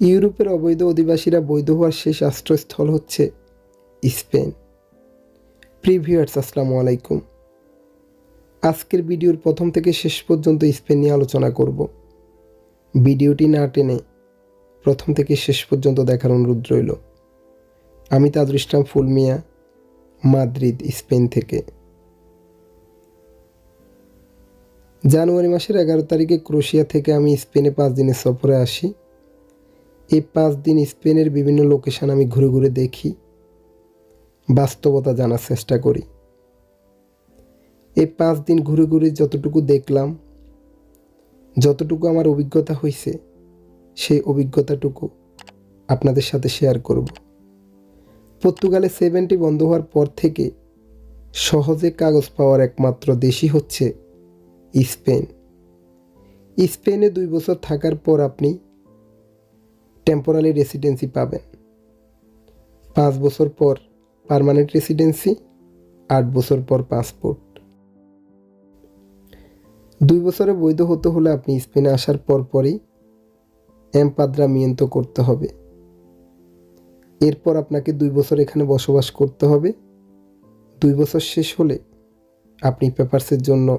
ইউরোপের অবৈধ অধিবাসীরা বৈধ হওয়ার শেষ আশ্রয়স্থল হচ্ছে স্পেন। প্রিভিয়ার্স আসসালামু আলাইকুম। আজকের ভিডিওর প্রথম থেকে শেষ পর্যন্ত স্পেন নিয়ে আলোচনা করব। ভিডিওটি না টেনে প্রথম থেকে শেষ পর্যন্ত দেখার অনুরোধ রইল। আমি তাজুল ইসলাম ফুলমিয়া, মাদ্রিদ, স্পেন থেকে। জানুয়ারি মাসের এগারো তারিখে ক্রোশিয়া থেকে আমি স্পেনে পাঁচ দিনের সফরে আসি। এই পাঁচ দিন স্পেনের বিভিন্ন লোকেশান আমি ঘুরে ঘুরে দেখি। বাস্তবতা জানার চেষ্টা করি। এই পাঁচ দিন ঘুরে ঘুরে যতটুকু দেখলাম, যতটুকু আমার অভিজ্ঞতা হয়েছে সেই অভিজ্ঞতাটুকু আপনাদের সাথে শেয়ার করব। পর্তুগালে সেভেনটি বন্ধ হওয়ার পর থেকে সহজে কাগজ পাওয়ার একমাত্র দেশই হচ্ছে স্পেন। স্পেনে দুই বছর থাকার পর আপনি টেম্পোরারি রেসিডেন্সি পাবেন। পাঁচ বছর পর পার্মানেন্ট রেসিডেন্সি আট বছর পর পাসপোর্ট দুই বছরে বৈধ হতে হলে আপনি স্পেনে আসার পর পরই এমপাদ্রা মিয়ন্ত করতে হবে। এরপর আপনাকে দুই বছর এখানে বসবাস করতে হবে। দুই বছর শেষ হলে আপনি পেপারসের জন্য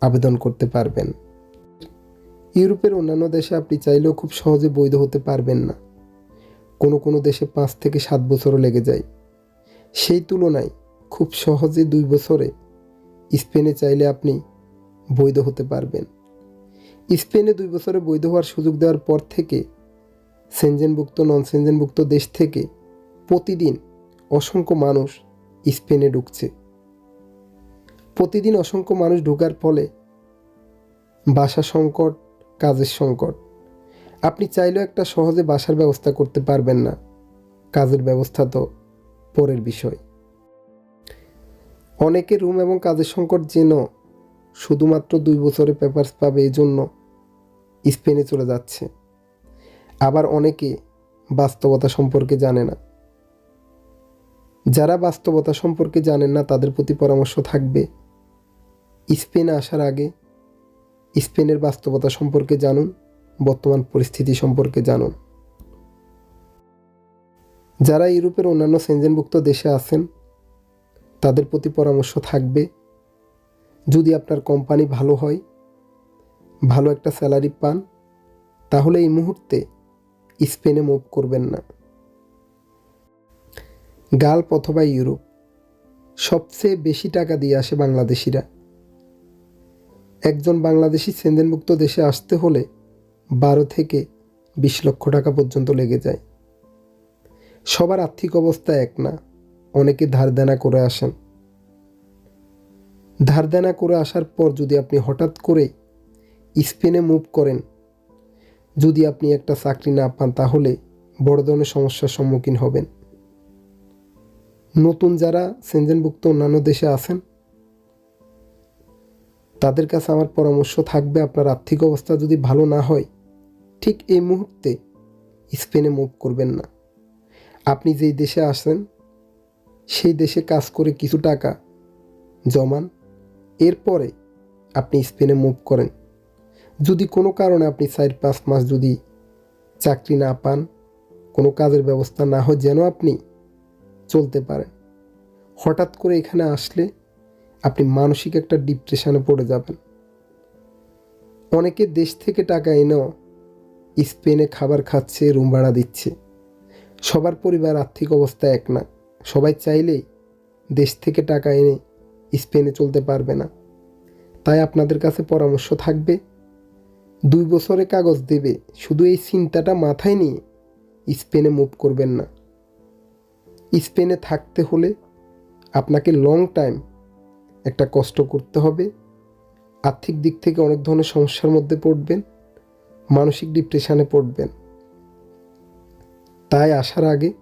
আবেদন করতে পারবেন। ইউরোপের অন্যান্য দেশে আপনি চাইলেও খুব সহজে বৈধ হতে পারবেন না। কোনো কোনো দেশে পাঁচ থেকে সাত বছরও লেগে যায়। সেই তুলনায় খুব সহজে দুই বছরে স্পেনে চাইলে আপনি বৈধ হতে পারবেন। স্পেনে দুই বছরে বৈধ হওয়ার সুযোগ দেওয়ার পর থেকে সেনজেনভুক্ত নন সেনজেনভুক্ত দেশ থেকে প্রতিদিন অসংখ্য মানুষ স্পেনে ঢুকছে। প্রতিদিন অসংখ্য মানুষ ঢোকার ফলে বাসা সংকট কাজের সংকট। আপনি চাইলেও একটা সহজে বাসার ব্যবস্থা করতে পারবেন না। কাজের ব্যবস্থা তো পরের বিষয়। অনেকে রুম এবং কাজের সংকট যেন শুধুমাত্র দুই বছরে পেপারস পাবে এই জন্য স্পেনে চলে যাচ্ছে। আবার অনেকে বাস্তবতা সম্পর্কে জানে না। যারা বাস্তবতা সম্পর্কে জানেন না, তাদের প্রতি পরামর্শ থাকবে, স্পেনে আসার আগে স্পেনের বাস্তবতা সম্পর্কে জানুন, বর্তমান পরিস্থিতি সম্পর্কে জানুন। যারা ইউরোপের অন্যান্য সেনজেনভুক্ত দেশে আছেন, তাদের প্রতি পরামর্শ থাকবে, যদি আপনার কোম্পানি ভালো হয়, ভালো একটা স্যালারি পান, তাহলে এই মুহূর্তে স্পেনে মুভ করবেন না। গাল্প অথবা ইউরোপ, সবচেয়ে বেশি টাকা দিয়ে আসে বাংলাদেশিরা। একজন বাংলাদেশি সেনজেনভুক্ত দেশে আসতে হলে বারো থেকে বিশ লক্ষ টাকা পর্যন্ত লেগে যায়। সবার আর্থিক অবস্থা এক না, অনেকে ধার দেনা করে আসেন। ধার দেনা করে আসার পর যদি আপনি হঠাৎ করে স্পেনে মুভ করেন, যদি আপনি একটা চাকরি না পান, তাহলে বড় ধরনের সমস্যার সম্মুখীন হবেন। নতুন যারা সেনজেনভুক্ত অন্যান্য দেশে আছেন তাদের কাছে আমার পরামর্শ থাকবে আপনার আর্থিক অবস্থা যদি ভালো না হয়, ঠিক এই মুহূর্তে স্পেনে মুভ করবেন না। আপনি যেই দেশে আসেন, সেই দেশে কাজ করে কিছু টাকা জমান, এরপরে আপনি স্পেনে মুভ করেন। যদি কোনো কারণে আপনি চার পাঁচ মাস যদি চাকরি না পান, কোনো কাজের ব্যবস্থা না হয়, যেন আপনি চলতে পারেন। হঠাৎ করে এখানে আসলে আপনি মানসিক একটা ডিপ্রেশনে পড়ে যাবেন। অনেকে দেশ থেকে টাকা এনেও স্পেনে খাবার খাচ্ছে রুম ভাড়া দিচ্ছে। সবার পরিবার আর্থিক অবস্থা এক না। সবাই চাইলেই দেশ থেকে টাকা এনে স্পেনে চলতে পারবে না। তাই আপনাদের কাছে পরামর্শ থাকবে, দুই বছরে কাগজ দেবে। শুধু এই চিন্তাটা মাথায় নিয়ে স্পেনে মুভ করবেন না। স্পেনে থাকতে হলে আপনাকে লং টাইম একটা কষ্ট করতে হবে। আর্থিক দিক থেকে অনেক ধরনের সমস্যার মধ্যে পড়বেন। মানসিক ডিপ্রেশানে পড়বেন। তাই আসার আগে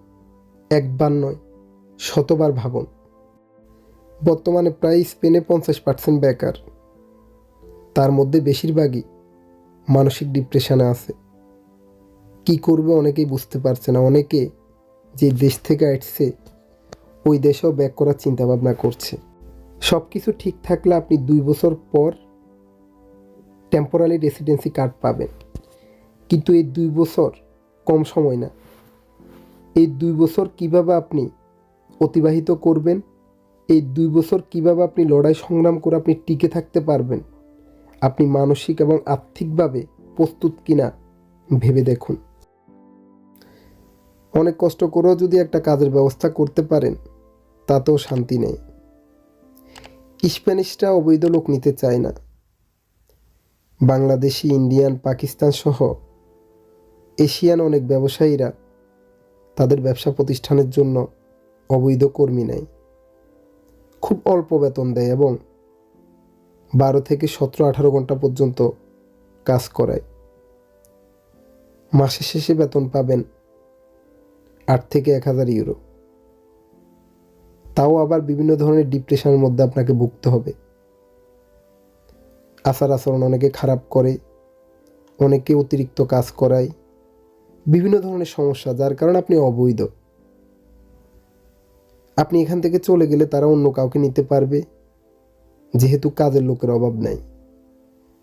একবার নয়, শতবার ভাবুন। বর্তমানে প্রায় স্পেনে পঞ্চাশ পার্সেন্ট বেকার। তার মধ্যে বেশিরভাগই মানসিক ডিপ্রেশানে আছে। কি করবে অনেকেই বুঝতে পারছে না। অনেকে যে দেশ থেকে আসছে, ওই দেশেও ব্যাক করার চিন্তাভাবনা করছে। সব কিছু ঠিক থাকলে আপনি দুই বছর পর টেম্পোরারি রেসিডেন্সি কার্ড পাবেন। কিন্তু এই দুই বছর কম সময় না। এই দুই বছর কীভাবে আপনি অতিবাহিত করবেন? এই দুই বছর কীভাবে আপনি লড়াই সংগ্রাম করে আপনি টিকে থাকতে পারবেন? আপনি মানসিক এবং আর্থিকভাবে প্রস্তুত কিনা ভেবে দেখুন। অনেক কষ্ট করেও যদি একটা কাজের ব্যবস্থা করতে পারেন, তাতেও শান্তি নেই। স্প্যানিশরা অবৈধ লোক নিতে চায় না। বাংলাদেশি, ইন্ডিয়ান, পাকিস্তান সহ এশিয়ান অনেক ব্যবসায়ীরা তাদের ব্যবসা প্রতিষ্ঠানের জন্য অবৈধ কর্মী নেয়। খুব অল্প বেতন দেয় এবং বারো থেকে সতেরো আঠারো ঘণ্টা পর্যন্ত কাজ করায়। মাসের শেষে বেতন পাবেন আট থেকে এক হাজার ইউরো। তাও আবার বিভিন্ন ধরনের ডিপ্রেশনের মধ্যে আপনাকে ভুগতে হবে। আচার আচরণ অনেকে খারাপ করে, অনেকে অতিরিক্ত কাজ করায়, বিভিন্ন ধরনের সমস্যা, যার কারণে আপনি অবৈধ। আপনি এখান থেকে চলে গেলে তারা অন্য কাউকে নিতে পারবে, যেহেতু কাজের লোকের অভাব নাই।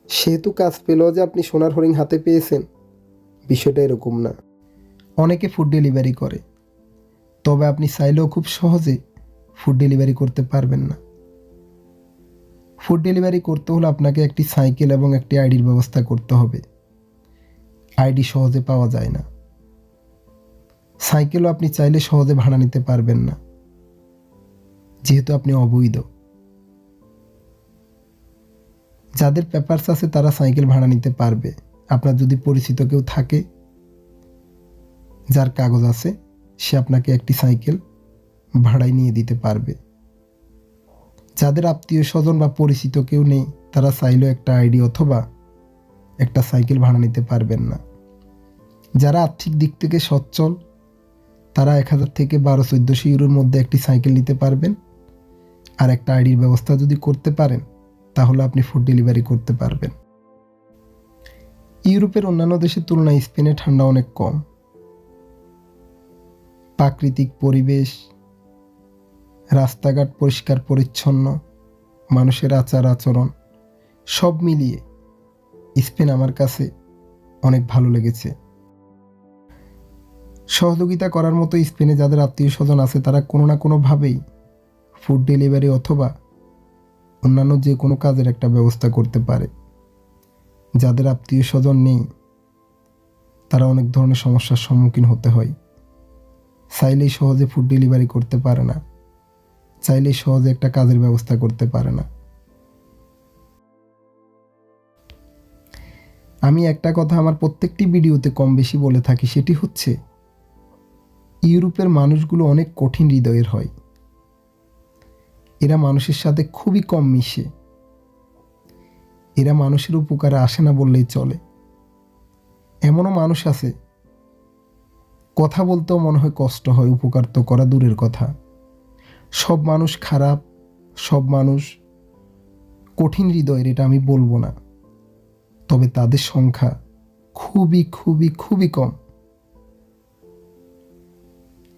সেহেতু কাজ পেলেও যে আপনি সোনার হরিণ হাতে পেয়েছেন, বিষয়টা এরকম না। অনেকে ফুড ডেলিভারি করে, তবে আপনি চাইলেও খুব সহজে ফুড ডেলিভারি করতে পারবেন না। ফুড ডেলিভারি করতে হলে আপনাকে একটি সাইকেল এবং একটি আইডির ব্যবস্থা করতে হবে। আইডি সহজে পাওয়া যায় না। সাইকেলও আপনি চাইলে সহজে ভাড়া নিতে পারবেন না। যেহেতু আপনি অবৈধ। যাদের পেপারস আছে তারা সাইকেল ভাড়া নিতে পারবে। আপনার যদি পরিচিত কেউ থাকে, যার কাগজ আছে, সে আপনাকে একটি সাইকেল ভাড়ায় নিয়ে দিতে পারবে। যাদের আত্মীয় স্বজন বা পরিচিত কেউ নেই, তারা চাইলেও একটা আইডি অথবা একটা সাইকেল ভাড়া নিতে পারবেন না। যারা আর্থিক দিক থেকে সচ্ছল, তারা এক হাজার থেকে বারো, চোদ্দোশো ইউরোর মধ্যে একটি সাইকেল নিতে পারবেন। আর একটা আইডির ব্যবস্থা যদি করতে পারেন, তাহলে আপনি ফুড ডেলিভারি করতে পারবেন। ইউরোপের অন্যান্য দেশের তুলনায় স্পেনে ঠান্ডা অনেক কম। প্রাকৃতিক পরিবেশ রাস্তাঘাট পরিষ্কার, পরিচ্ছন্ন, মানুষের আচার আচরণ, সব মিলিয়ে স্পেন আমার কাছে অনেক ভালো লেগেছে। সহযোগিতা করার মতো স্পেনে যাদের আত্মীয় স্বজন আছে, তারা কোনো না কোনোভাবেই ফুড ডেলিভারি অথবা অন্যান্য যে কোনো কাজের একটা ব্যবস্থা করতে পারে। যাদের আত্মীয় স্বজন নেই, তারা অনেক ধরনের সমস্যার সম্মুখীন হতে হয়। চাইলেই সহজে ফুড ডেলিভারি করতে পারে না। চাইলেই সহজে একটা কাজের ব্যবস্থা করতে পারে না। আমি একটা কথা আমার প্রত্যেকটি ভিডিওতে কম বেশি বলে থাকি, সেটি হচ্ছে, ইউরোপের মানুষগুলো অনেক কঠিন হৃদয়ের হয়। এরা মানুষের সাথে খুবই কম মিশে। এরা মানুষের উপকারে আসে না বললেই চলে। এমনও মানুষ আছে, কথা বলতেও মনে হয় কষ্ট হয়, উপকার তো করা দূরের কথা। সব মানুষ খারাপ, সব মানুষ কঠিন হৃদয়ের, এটা আমি বলব না। তবে তাদের সংখ্যা খুবই খুবই খুবই কম।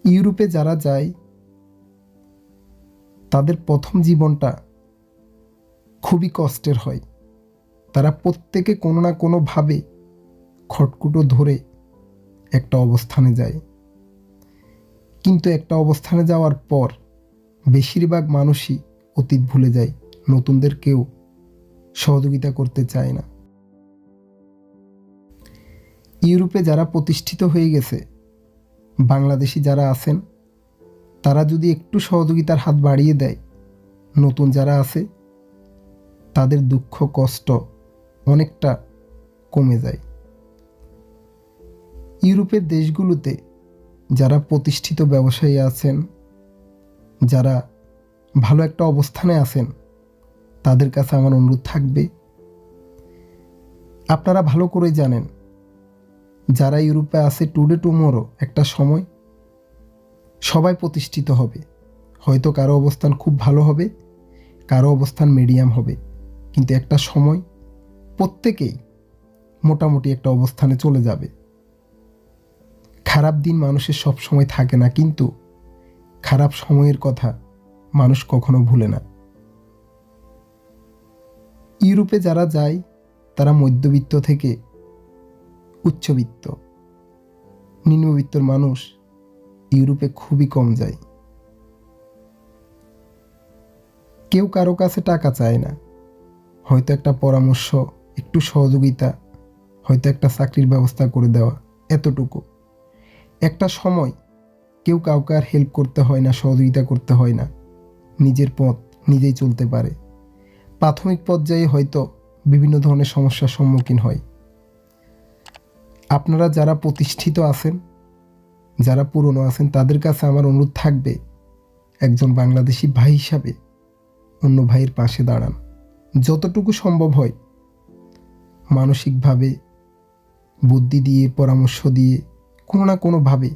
ইউরোপে যারা যায়, তাদের প্রথম জীবনটা খুবই কষ্টের হয়। তারা প্রত্যেকে কোনো না কোনোভাবে খটকুটো ধরে একটা অবস্থানে যায়। কিন্তু একটা অবস্থানে যাওয়ার পর বেশিরভাগ মানুষই অতীত ভুলে যায়, নতুনদের কেউ সহযোগিতা করতে চায় না। ইউরোপে যারা প্রতিষ্ঠিত হয়ে গেছে, বাংলাদেশি যারা আছেন, তারা যদি একটু সহযোগিতার হাত বাড়িয়ে দেয়, নতুন যারা আছে, তাদের দুঃখ, কষ্ট অনেকটা কমে যায়। ইউরোপের দেশগুলোতে যারা প্রতিষ্ঠিত ব্যবসায়ী আছেন যারা ভালো একটা অবস্থানে আছেন, তাদের কাছে আমার অনুরোধ থাকবে। আপনারা ভালো করে জানেন, যারা ইউরোপে আছে টুডে টুমোরো একটা সময় সবাই প্রতিষ্ঠিত হবে। হয়তো কারও অবস্থান খুব ভালো হবে, কারও অবস্থান মিডিয়াম হবে। কিন্তু একটা সময় প্রত্যেকেই মোটামুটি একটা অবস্থানে চলে যাবে। খারাপ দিন মানুষের সব সময় থাকে না, কিন্তু খারাপ সময়ের কথা মানুষ কখনো ভুলে না। ইউরোপে যারা যায়, তারা মধ্যবিত্ত থেকে উচ্চবিত্ত। নিম্নবিত্তর মানুষ ইউরোপে খুবই কম যায়। কেউ কারও কাছে টাকা চায় না। হয়তো একটা পরামর্শ, একটু সহযোগিতা, হয়তো একটা চাকরির ব্যবস্থা করে দেওয়া, এতটুকু। একটা সময় কেউ কাউকে আর হেল্প করতে হয় না, সহযোগিতা করতে হয় না। নিজের পথ নিজেই চলতে পারে। প্রাথমিক পর্যায়ে হয়তো বিভিন্ন ধরনের সমস্যার সম্মুখীন হয়। আপনারা যারা প্রতিষ্ঠিত আছেন, যারা পুরনো আছেন, তাদের কাছে আমার অনুরোধ থাকবে, একজন বাংলাদেশি ভাই হিসাবে অন্য ভাইয়ের পাশে দাঁড়ান। যতটুকু সম্ভব হয়, মানসিকভাবে বুদ্ধি দিয়ে, পরামর্শ দিয়ে, কোনো না কোনোভাবে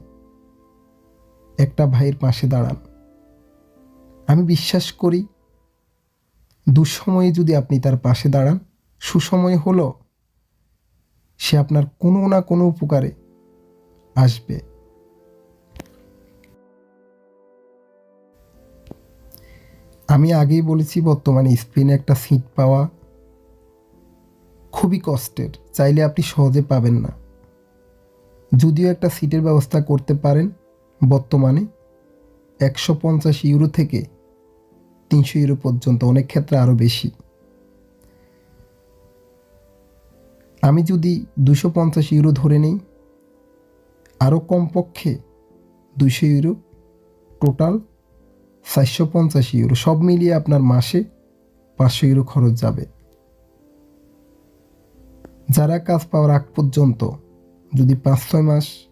একটা ভাইয়ের পাশে দাঁড়ান। আমি বিশ্বাস করি, দুঃসময়ে যদি আপনি তার পাশে দাঁড়ান, সুসময় হলো সে আপনার কোনো না কোনো উপকারে আসবে। আমি আগেই বলেছি, বর্তমানে স্পেনে একটা সিট পাওয়া খুবই কষ্টের, চাইলে আপনি সহজে পাবেন না। যদিও একটা সিটের ব্যবস্থা করতে পারেন বর্তমানে একশো পঞ্চাশ ইউরো থেকে তিনশো ইউরো পর্যন্ত, অনেক ক্ষেত্রে আরও বেশি। আমি যদি দুশো পঞ্চাশ ইউরো ধরে নেই আরও কমপক্ষে দুশো ইউরো টোটাল চারশো পঞ্চাশ ইউরো, সব মিলিয়ে আপনার মাসে পাঁচশো ইউরো খরচ যাবে। যারা কাজ পাওয়ার আগ পর্যন্ত যদি পাঁচ ছয় মাস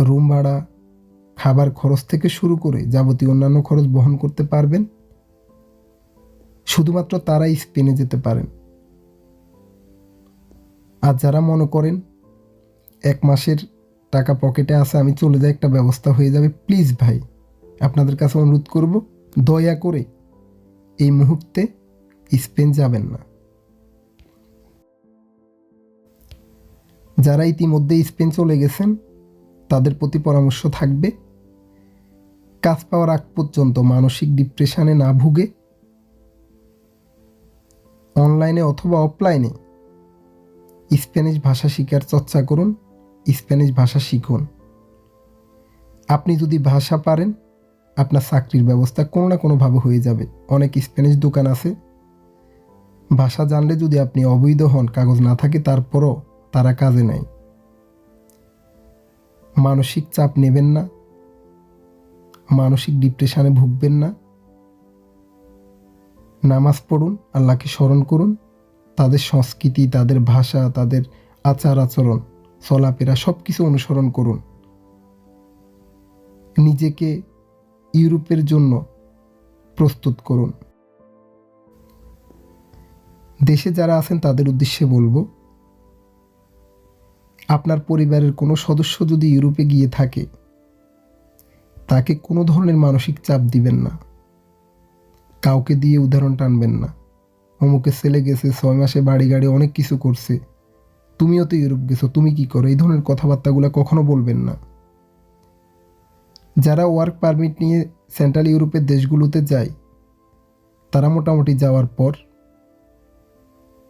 রুম ভাড়া, খাবার খরচ থেকে শুরু করে যাবতীয় অন্যান্য খরচ বহন করতে পারবেন। শুধুমাত্র তারাই স্পেনে যেতে পারেন। আর যারা মনে করেন এক মাসের টাকা পকেটে আছে, আমি চলে যাই, একটা ব্যবস্থা হয়ে যাবে, প্লিজ ভাই, আপনাদের কাছে অনুরোধ করব, দয়া করে এই মুহূর্তে স্পেন যাবেন না। যারা ইতিমধ্যে স্পেন চলে গেছেন তাদের প্রতি পরামর্শ থাকবে। কাজ পাওয়ার আগ পর্যন্ত মানসিক ডিপ্রেশনে না ভুগে। অনলাইনে অথবা অফলাইনে স্প্যানিশ ভাষা শিকার চর্চা করুন স্প্যানিশ ভাষা শিখুন। আপনি যদি ভাষা পারেন, আপনার চাকরির ব্যবস্থা কোনো না কোনোভাবে হয়ে যাবে। অনেক স্প্যানিশ দোকান আছে। ভাষা জানলে যদি আপনি অবৈধ হন, কাগজ না থাকে, তারপরও তারা কাজে নেয়। মানসিক চাপ নেবেন না। মানসিক ডিপ্রেশনে ভুগবেন না। নামাজ পড়ুন, আল্লাহকে স্মরণ করুন। তাদের সংস্কৃতি, তাদের ভাষা, তাদের আচার আচরণ, চলাফেরা সব কিছু অনুসরণ করুন। নিজেকে ইউরোপের জন্য প্রস্তুত করুন। দেশে যারা আছেন, তাদের উদ্দেশ্যে বলব আপনার পরিবারের কোনো সদস্য যদি ইউরোপে গিয়ে থাকে, তাকে কোনো ধরনের মানসিক চাপ দিবেন না। কাউকে দিয়ে উদাহরণ টানবেন না। অমুকে ছেলে গেছে, ছয় মাসে বাড়ি গাড়ি অনেক কিছু করছে। তুমিও তো ইউরোপ গেছো, তুমি কি করো? এই ধরনের কথাবার্তাগুলো কখনো বলবেন না। যারা ওয়ার্ক পারমিট নিয়ে সেন্ট্রাল ইউরোপের দেশগুলোতে যায়, তারা মোটামুটি যাওয়ার পর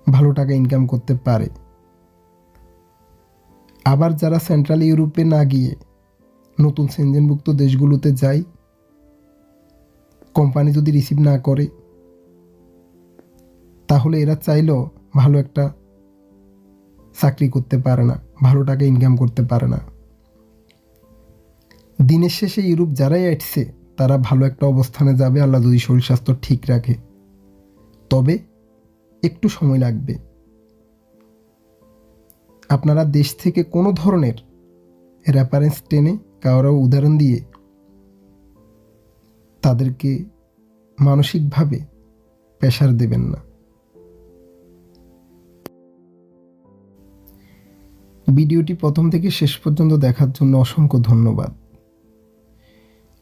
ভালো টাকা ইনকাম করতে পারে। আবার যারা সেন্ট্রাল ইউরোপে না গিয়ে নতুন সেনজেনভুক্ত দেশগুলোতে যায়, কোম্পানি যদি রিসিভ না করে, তাহলে এরা চাইলেও ভালো একটা চাকরি করতে পারে না, ভালো টাকা ইনকাম করতে পারে না। দিনের শেষে ইউরোপ যারাই আসছে, তারা ভালো একটা অবস্থানে যাবে, আল্লাহ যদি শরীর স্বাস্থ্য ঠিক রাখে। তবে একটু সময় লাগবে। আপনারা দেশ থেকে কোনো ধরনের রেফারেন্স টেনে কারও উদাহরণ দিয়ে তাদেরকে মানসিকভাবে প্রেশার দেবেন না। ভিডিওটি প্রথম থেকে শেষ পর্যন্ত দেখার জন্য অসংখ্য ধন্যবাদ।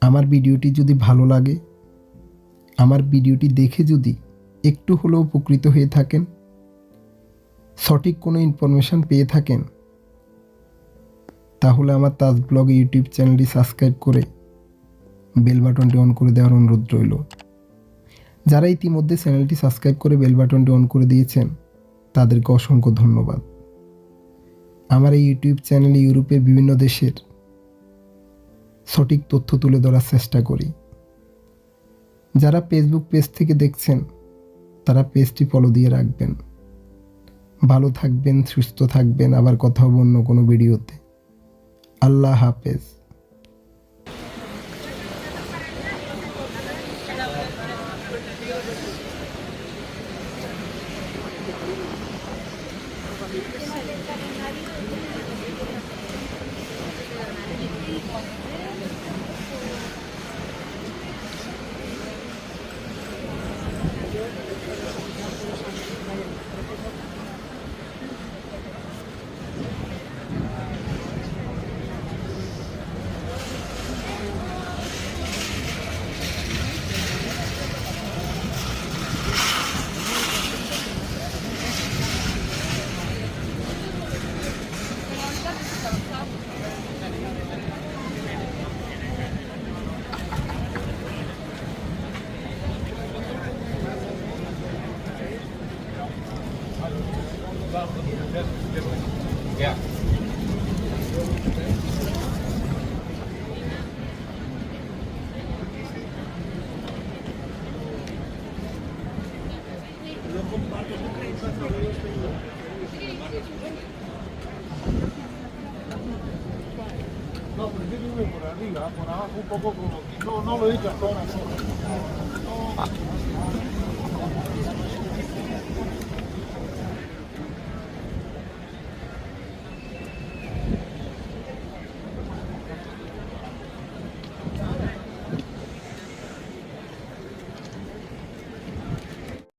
আমার ভিডিওটি যদি ভালো লাগে, আমার ভিডিওটি দেখে যদি একটু হলেও উপকৃত হয়ে থাকেন সঠিক কোনো ইনফরমেশান পেয়ে থাকেন, তাহলে আমার তাজ ব্লগ ইউটিউব চ্যানেলটি সাবস্ক্রাইব করে বেল বাটনটি অন করে দেওয়ার অনুরোধ রইল। যারা ইতিমধ্যে চ্যানেলটি সাবস্ক্রাইব করে বেল বাটনটি অন করে দিয়েছেন, তাদেরকে অসংখ্য ধন্যবাদ। আমার এই ইউটিউব চ্যানেলে ইউরোপের বিভিন্ন দেশের সঠিক তথ্য তুলে ধরার চেষ্টা করি। যারা ফেসবুক পেজ থেকে দেখছেন, তারা পেজটি ফলো দিয়ে রাখবেন। ভালো থাকবেন সুস্থ থাকবেন আবার কথা হবে অন্য কোনো ভিডিওতে। আল্লাহ হাফেজ। No, por abajo un poco como... No, no lo he hecho hasta ahora.